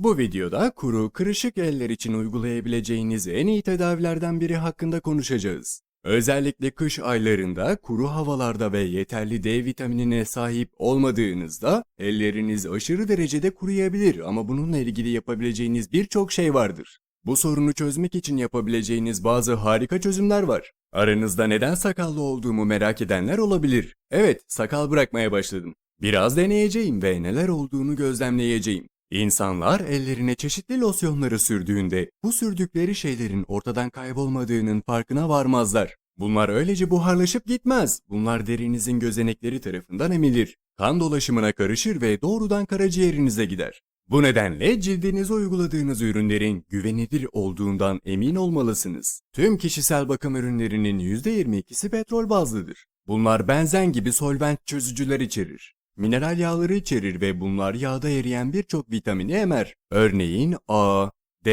Bu videoda kuru, kırışık eller için uygulayabileceğiniz en iyi tedavilerden biri hakkında konuşacağız. Özellikle kış aylarında kuru havalarda ve yeterli D vitaminine sahip olmadığınızda elleriniz aşırı derecede kuruyabilir ama bununla ilgili yapabileceğiniz birçok şey vardır. Bu sorunu çözmek için yapabileceğiniz bazı harika çözümler var. Aranızda neden sakallı olduğumu merak edenler olabilir. Evet, sakal bırakmaya başladım. Biraz deneyeceğim ve neler olduğunu gözlemleyeceğim. İnsanlar ellerine çeşitli losyonları sürdüğünde bu sürdükleri şeylerin ortadan kaybolmadığının farkına varmazlar. Bunlar öylece buharlaşıp gitmez. Bunlar derinizin gözenekleri tarafından emilir. Kan dolaşımına karışır ve doğrudan karaciğerinize gider. Bu nedenle cildinize uyguladığınız ürünlerin güvenilir olduğundan emin olmalısınız. Tüm kişisel bakım ürünlerinin %22'si petrol bazlıdır. Bunlar benzen gibi solvent çözücüler içerir. Mineral yağları içerir ve bunlar yağda eriyen birçok vitamini emer. Örneğin A, D,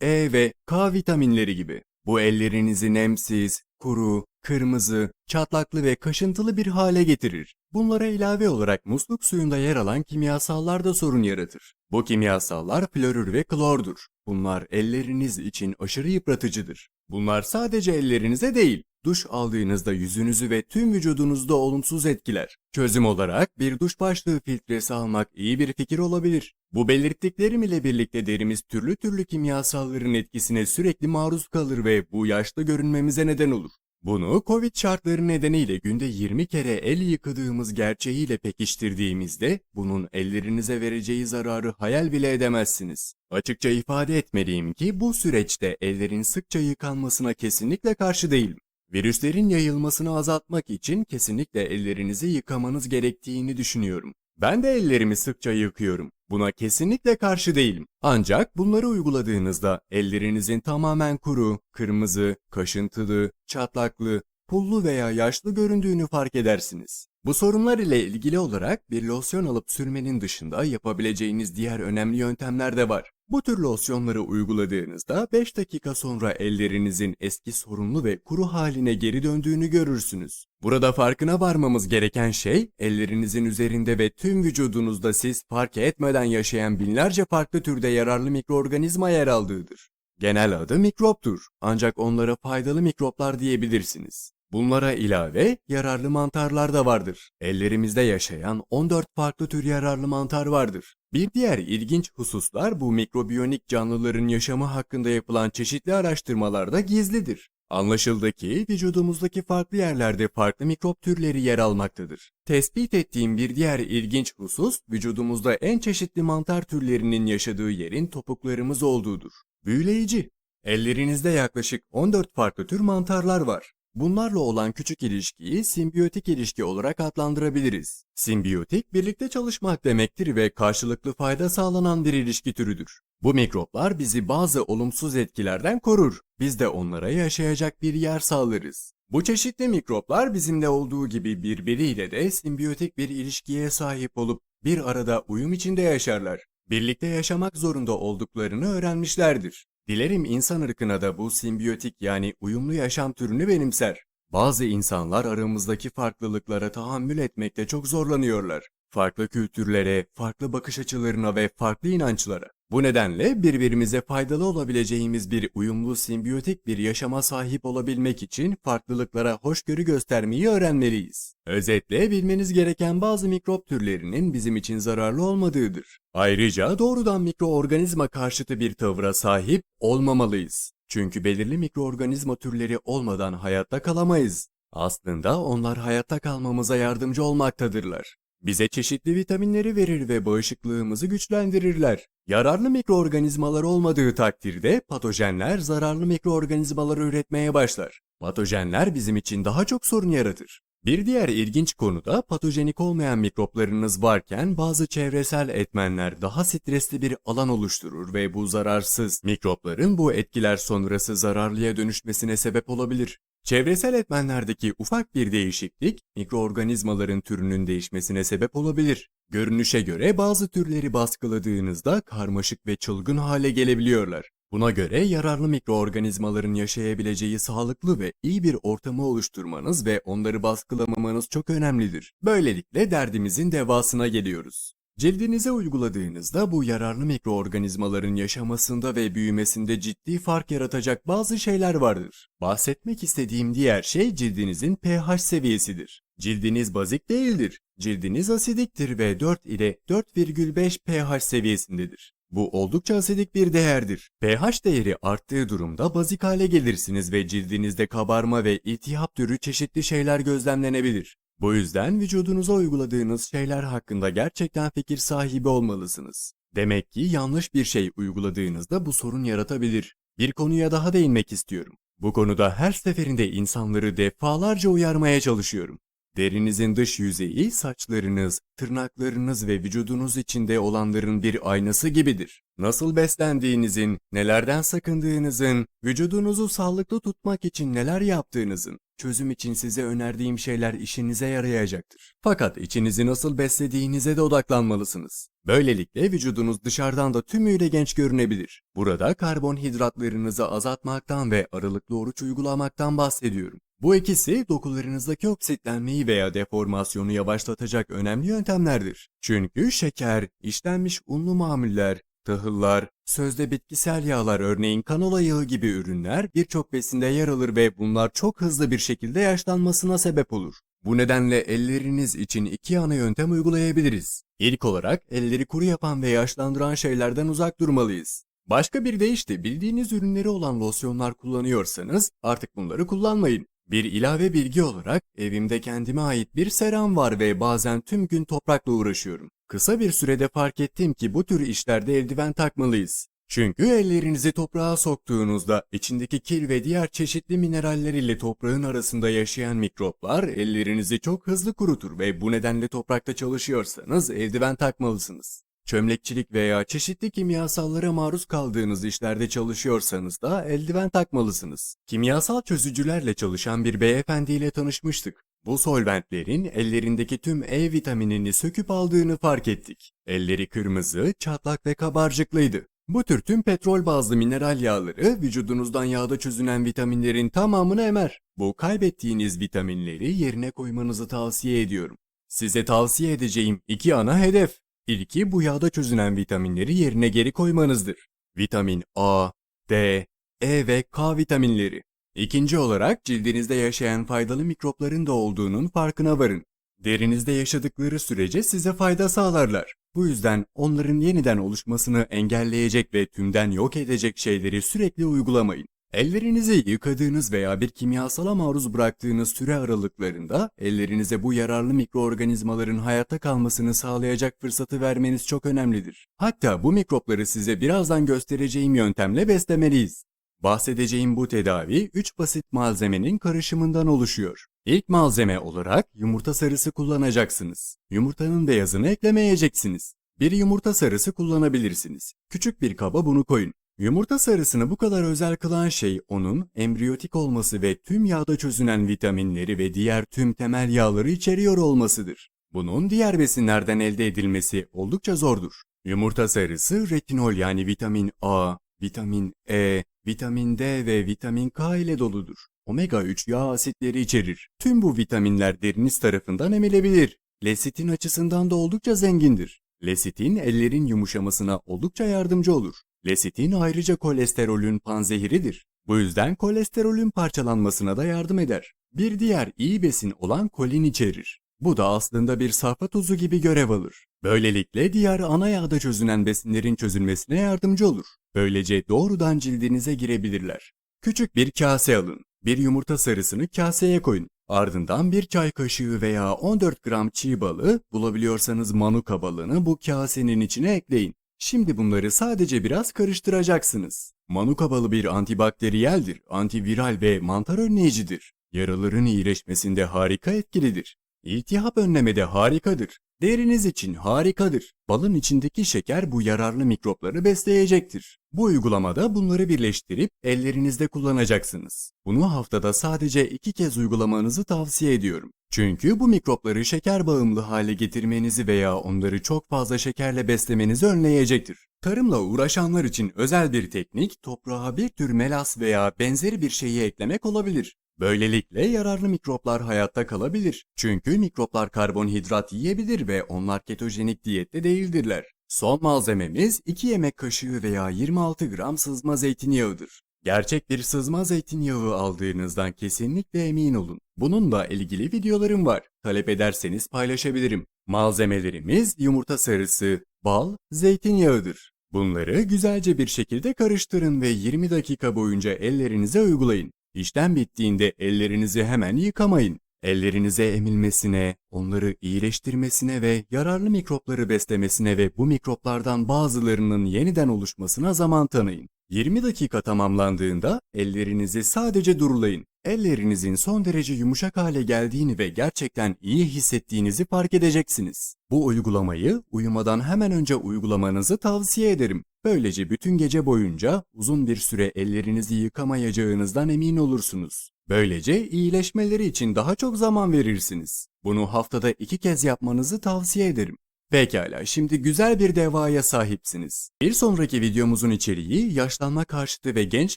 E ve K vitaminleri gibi. Bu ellerinizi nemsiz, kuru, kırmızı, çatlaklı ve kaşıntılı bir hale getirir. Bunlara ilave olarak musluk suyunda yer alan kimyasallar da sorun yaratır. Bu kimyasallar florür ve klordur. Bunlar elleriniz için aşırı yıpratıcıdır. Bunlar sadece ellerinize değil, duş aldığınızda yüzünüzü ve tüm vücudunuzda olumsuz etkiler. Çözüm olarak bir duş başlığı filtresi almak iyi bir fikir olabilir. Bu belirttiklerim ile birlikte derimiz türlü türlü kimyasalların etkisine sürekli maruz kalır ve bu yaşlı görünmemize neden olur. Bunu Covid şartları nedeniyle günde 20 kere el yıkadığımız gerçeğiyle pekiştirdiğimizde bunun ellerinize vereceği zararı hayal bile edemezsiniz. Açıkça ifade etmeliyim ki bu süreçte ellerin sıkça yıkanmasına kesinlikle karşı değilim. Virüslerin yayılmasını azaltmak için kesinlikle ellerinizi yıkamanız gerektiğini düşünüyorum. Ben de ellerimi sıkça yıkıyorum. Buna kesinlikle karşı değilim. Ancak bunları uyguladığınızda ellerinizin tamamen kuru, kırmızı, kaşıntılı, çatlaklı, pullu veya yaşlı göründüğünü fark edersiniz. Bu sorunlar ile ilgili olarak bir losyon alıp sürmenin dışında yapabileceğiniz diğer önemli yöntemler de var. Bu tür losyonları uyguladığınızda 5 dakika sonra ellerinizin eski sorunlu ve kuru haline geri döndüğünü görürsünüz. Burada farkına varmamız gereken şey, ellerinizin üzerinde ve tüm vücudunuzda siz fark etmeden yaşayan binlerce farklı türde yararlı mikroorganizma yer aldığıdır. Genel adı mikroptur ancak onlara faydalı mikroplar diyebilirsiniz. Bunlara ilave yararlı mantarlar da vardır. Ellerimizde yaşayan 14 farklı tür yararlı mantar vardır. Bir diğer ilginç hususlar bu mikrobiyonik canlıların yaşamı hakkında yapılan çeşitli araştırmalarda gizlidir. Anlaşıldı ki vücudumuzdaki farklı yerlerde farklı mikrop türleri yer almaktadır. Tespit ettiğim bir diğer ilginç husus vücudumuzda en çeşitli mantar türlerinin yaşadığı yerin topuklarımız olduğudur. Büyüleyici. Ellerinizde yaklaşık 14 farklı tür mantarlar var. Bunlarla olan küçük ilişkiyi simbiyotik ilişki olarak adlandırabiliriz. Simbiyotik birlikte çalışmak demektir ve karşılıklı fayda sağlanan bir ilişki türüdür. Bu mikroplar bizi bazı olumsuz etkilerden korur. Biz de onlara yaşayacak bir yer sağlarız. Bu çeşitli mikroplar bizimle olduğu gibi birbiriyle de simbiyotik bir ilişkiye sahip olup bir arada uyum içinde yaşarlar. Birlikte yaşamak zorunda olduklarını öğrenmişlerdir. Dilerim insan ırkına da bu simbiyotik yani uyumlu yaşam türünü benimser. Bazı insanlar aramızdaki farklılıklara tahammül etmekte çok zorlanıyorlar. Farklı kültürlere, farklı bakış açılarına ve farklı inançlara. Bu nedenle birbirimize faydalı olabileceğimiz bir uyumlu simbiyotik bir yaşama sahip olabilmek için farklılıklara hoşgörü göstermeyi öğrenmeliyiz. Özetle bilmeniz gereken bazı mikrop türlerinin bizim için zararlı olmadığıdır. Ayrıca doğrudan mikroorganizma karşıtı bir tavıra sahip olmamalıyız. Çünkü belirli mikroorganizma türleri olmadan hayatta kalamayız. Aslında onlar hayatta kalmamıza yardımcı olmaktadırlar. Bize çeşitli vitaminleri verir ve bağışıklığımızı güçlendirirler. Yararlı mikroorganizmalar olmadığı takdirde patojenler zararlı mikroorganizmalar üretmeye başlar. Patojenler bizim için daha çok sorun yaratır. Bir diğer ilginç konu da patojenik olmayan mikroplarınız varken bazı çevresel etmenler daha stresli bir alan oluşturur ve bu zararsız mikropların bu etkiler sonrası zararlıya dönüşmesine sebep olabilir. Çevresel etmenlerdeki ufak bir değişiklik mikroorganizmaların türünün değişmesine sebep olabilir. Görünüşe göre bazı türleri baskıladığınızda karmaşık ve çılgın hale gelebiliyorlar. Buna göre yararlı mikroorganizmaların yaşayabileceği sağlıklı ve iyi bir ortamı oluşturmanız ve onları baskılamamanız çok önemlidir. Böylelikle derdimizin devasına geliyoruz. Cildinize uyguladığınızda bu yararlı mikroorganizmaların yaşamasında ve büyümesinde ciddi fark yaratacak bazı şeyler vardır. Bahsetmek istediğim diğer şey cildinizin pH seviyesidir. Cildiniz bazik değildir. Cildiniz asidiktir ve 4 ile 4,5 pH seviyesindedir. Bu oldukça asidik bir değerdir. pH değeri arttığı durumda bazik hale gelirsiniz ve cildinizde kabarma ve iltihap türü çeşitli şeyler gözlemlenebilir. Bu yüzden vücudunuza uyguladığınız şeyler hakkında gerçekten fikir sahibi olmalısınız. Demek ki yanlış bir şey uyguladığınızda bu sorun yaratabilir. Bir konuya daha değinmek istiyorum. Bu konuda her seferinde insanları defalarca uyarmaya çalışıyorum. Derinizin dış yüzeyi saçlarınız, tırnaklarınız ve vücudunuz içinde olanların bir aynası gibidir. Nasıl beslendiğinizin, nelerden sakındığınızın, vücudunuzu sağlıklı tutmak için neler yaptığınızın, çözüm için size önerdiğim şeyler işinize yarayacaktır. Fakat içinizi nasıl beslediğinize de odaklanmalısınız. Böylelikle vücudunuz dışarıdan da tümüyle genç görünebilir. Burada karbonhidratlarınızı azaltmaktan ve aralıklı oruç uygulamaktan bahsediyorum. Bu ikisi dokularınızdaki oksitlenmeyi veya deformasyonu yavaşlatacak önemli yöntemlerdir. Çünkü şeker, işlenmiş unlu mamuller, tahıllar, sözde bitkisel yağlar örneğin kanola yağı gibi ürünler birçok besinde yer alır ve bunlar çok hızlı bir şekilde yaşlanmasına sebep olur. Bu nedenle elleriniz için iki ana yöntem uygulayabiliriz. İlk olarak elleri kuru yapan ve yaşlandıran şeylerden uzak durmalıyız. Başka bir deyişle bildiğiniz ürünleri olan losyonlar kullanıyorsanız artık bunları kullanmayın. Bir ilave bilgi olarak evimde kendime ait bir seram var ve bazen tüm gün toprakla uğraşıyorum. Kısa bir sürede fark ettim ki bu tür işlerde eldiven takmalıyız. Çünkü ellerinizi toprağa soktuğunuzda içindeki kil ve diğer çeşitli mineraller ile toprağın arasında yaşayan mikroplar ellerinizi çok hızlı kurutur ve bu nedenle toprakta çalışıyorsanız eldiven takmalısınız. Çömlekçilik veya çeşitli kimyasallara maruz kaldığınız işlerde çalışıyorsanız da eldiven takmalısınız. Kimyasal çözücülerle çalışan bir beyefendiyle tanışmıştık. Bu solventlerin ellerindeki tüm E vitaminini söküp aldığını fark ettik. Elleri kırmızı, çatlak ve kabarcıklıydı. Bu tür tüm petrol bazlı mineral yağları vücudunuzdan yağda çözünen vitaminlerin tamamını emer. Bu kaybettiğiniz vitaminleri yerine koymanızı tavsiye ediyorum. Size tavsiye edeceğim iki ana hedef. İlki bu yağda çözünen vitaminleri yerine geri koymanızdır. Vitamin A, D, E ve K vitaminleri. İkinci olarak cildinizde yaşayan faydalı mikropların da olduğunun farkına varın. Derinizde yaşadıkları sürece size fayda sağlarlar. Bu yüzden onların yeniden oluşmasını engelleyecek ve tümden yok edecek şeyleri sürekli uygulamayın. Ellerinizi yıkadığınız veya bir kimyasala maruz bıraktığınız süre aralıklarında ellerinize bu yararlı mikroorganizmaların hayatta kalmasını sağlayacak fırsatı vermeniz çok önemlidir. Hatta bu mikropları size birazdan göstereceğim yöntemle beslemeliyiz. Bahsedeceğim bu tedavi 3 basit malzemenin karışımından oluşuyor. İlk malzeme olarak yumurta sarısı kullanacaksınız. Yumurtanın beyazını eklemeyeceksiniz. Bir yumurta sarısı kullanabilirsiniz. Küçük bir kaba bunu koyun. Yumurta sarısını bu kadar özel kılan şey onun embriyotik olması ve tüm yağda çözünen vitaminleri ve diğer tüm temel yağları içeriyor olmasıdır. Bunun diğer besinlerden elde edilmesi oldukça zordur. Yumurta sarısı retinol yani vitamin A, vitamin E, vitamin D ve vitamin K ile doludur. Omega 3 yağ asitleri içerir. Tüm bu vitaminler deriniz tarafından emilebilir. Lesitin açısından da oldukça zengindir. Lesitin ellerin yumuşamasına oldukça yardımcı olur. Lesitin ayrıca kolesterolün panzehiridir. Bu yüzden kolesterolün parçalanmasına da yardım eder. Bir diğer iyi besin olan kolin içerir. Bu da aslında bir safra tozu gibi görev alır. Böylelikle diğer ana yağda çözünen besinlerin çözülmesine yardımcı olur. Böylece doğrudan cildinize girebilirler. Küçük bir kase alın. Bir yumurta sarısını kaseye koyun. Ardından bir çay kaşığı veya 14 gram çiğ balı, bulabiliyorsanız manuka balını bu kasenin içine ekleyin. Şimdi bunları sadece biraz karıştıracaksınız. Manuka balı bir antibakteriyeldir, antiviral ve mantar önleyicidir. Yaraların iyileşmesinde harika etkilidir. İltihap önlemede harikadır. Deriniz için harikadır. Balın içindeki şeker bu yararlı mikropları besleyecektir. Bu uygulamada bunları birleştirip ellerinizde kullanacaksınız. Bunu haftada sadece iki kez uygulamanızı tavsiye ediyorum. Çünkü bu mikropları şeker bağımlı hale getirmenizi veya onları çok fazla şekerle beslemenizi önleyecektir. Tarımla uğraşanlar için özel bir teknik toprağa bir tür melas veya benzeri bir şeyi eklemek olabilir. Böylelikle yararlı mikroplar hayatta kalabilir. Çünkü mikroplar karbonhidrat yiyebilir ve onlar ketojenik diyette değildirler. Son malzememiz 2 yemek kaşığı veya 26 gram sızma zeytinyağıdır. Gerçek bir sızma zeytinyağı aldığınızdan kesinlikle emin olun. Bununla ilgili videolarım var. Talep ederseniz paylaşabilirim. Malzemelerimiz yumurta sarısı, bal, zeytinyağıdır. Bunları güzelce bir şekilde karıştırın ve 20 dakika boyunca ellerinize uygulayın. İşlem bittiğinde ellerinizi hemen yıkamayın. Ellerinize emilmesine, onları iyileştirmesine ve yararlı mikropları beslemesine ve bu mikroplardan bazılarının yeniden oluşmasına zaman tanıyın. 20 dakika tamamlandığında ellerinizi sadece durulayın. Ellerinizin son derece yumuşak hale geldiğini ve gerçekten iyi hissettiğinizi fark edeceksiniz. Bu uygulamayı uyumadan hemen önce uygulamanızı tavsiye ederim. Böylece bütün gece boyunca uzun bir süre ellerinizi yıkamayacağınızdan emin olursunuz. Böylece iyileşmeleri için daha çok zaman verirsiniz. Bunu haftada iki kez yapmanızı tavsiye ederim. Pekala, şimdi güzel bir devaya sahipsiniz. Bir sonraki videomuzun içeriği yaşlanma karşıtı ve genç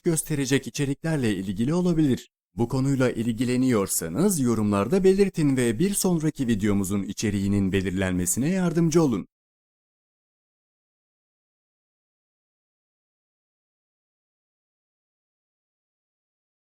gösterecek içeriklerle ilgili olabilir. Bu konuyla ilgileniyorsanız yorumlarda belirtin ve bir sonraki videomuzun içeriğinin belirlenmesine yardımcı olun.